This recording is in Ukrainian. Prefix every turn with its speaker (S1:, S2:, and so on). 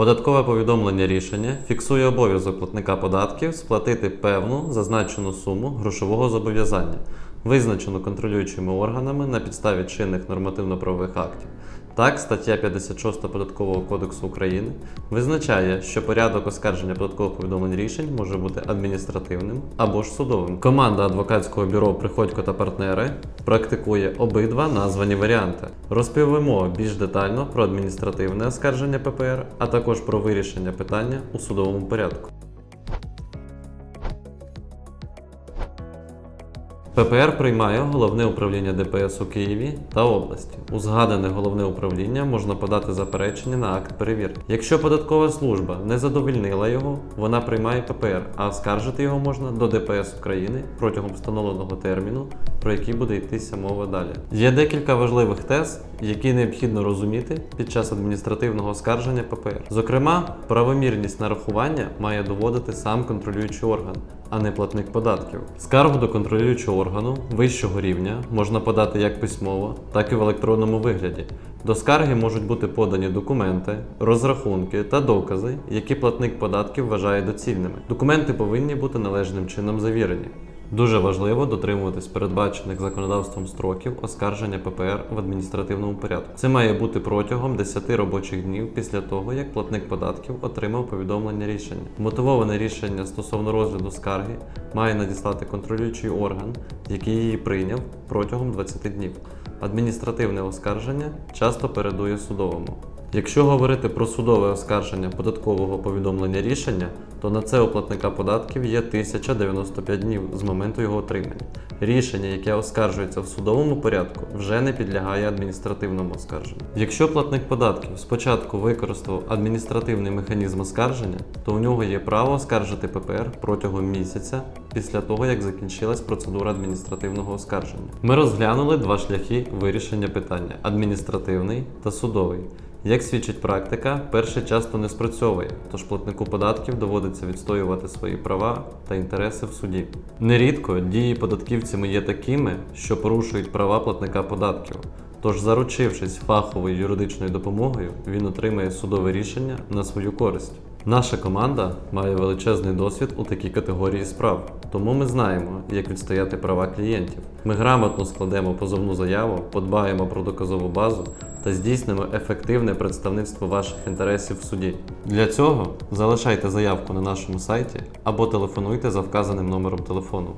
S1: Податкове повідомлення рішення фіксує обов'язок платника податків сплатити певну зазначену суму грошового зобов'язання, визначену контролюючими органами на підставі чинних нормативно-правових актів. Так, стаття 56 Податкового кодексу України визначає, що порядок оскарження податкових повідомлень рішень може бути адміністративним або ж судовим. Команда адвокатського бюро Приходько та партнери практикує обидва названі варіанти. Розповімо більш детально про адміністративне оскарження ППР, а також про вирішення питання у судовому порядку. ППР приймає головне управління ДПС у Києві та області. У згадане головне управління можна подати заперечення на акт перевірки. Якщо податкова служба не задовільнила його, вона приймає ППР, а оскаржити його можна до ДПС України протягом встановленого терміну, про який буде йтися мова далі. Є декілька важливих тез, які необхідно розуміти під час адміністративного оскарження ППР. Зокрема, правомірність нарахування має доводити сам контролюючий орган, а не платник податків. Скаргу до контролюючого органу вищого рівня можна подати як письмово, так і в електронному вигляді. До скарги можуть бути подані документи, розрахунки та докази, які платник податків вважає доцільними. Документи повинні бути належним чином завірені. Дуже важливо дотримуватись передбачених законодавством строків оскарження ППР в адміністративному порядку. Це має бути протягом 10 робочих днів після того, як платник податків отримав повідомлення рішення. Мотивоване рішення стосовно розгляду скарги має надіслати контролюючий орган, який її прийняв протягом 20 днів. Адміністративне оскарження часто передує судовому. Якщо говорити про судове оскарження податкового повідомлення рішення, то на це у платника податків є 1095 днів з моменту його отримання. Рішення, яке оскаржується в судовому порядку, вже не підлягає адміністративному оскарженню. Якщо платник податків спочатку використав адміністративний механізм оскарження, то у нього є право оскаржити ППР протягом місяця після того, як закінчилась процедура адміністративного оскарження. Ми розглянули два шляхи вирішення питання: адміністративний та судовий. Як свідчить практика, перше часто не спрацьовує, тож платнику податків доводиться відстоювати свої права та інтереси в суді. Нерідко дії податківцями є такими, що порушують права платника податків. Тож, заручившись фаховою юридичною допомогою, він отримає судове рішення на свою користь. Наша команда має величезний досвід у такій категорії справ, тому ми знаємо, як відстояти права клієнтів. Ми грамотно складемо позовну заяву, подбаємо про доказову базу та здійснимо ефективне представництво ваших інтересів в суді. Для цього залишайте заявку на нашому сайті або телефонуйте за вказаним номером телефону.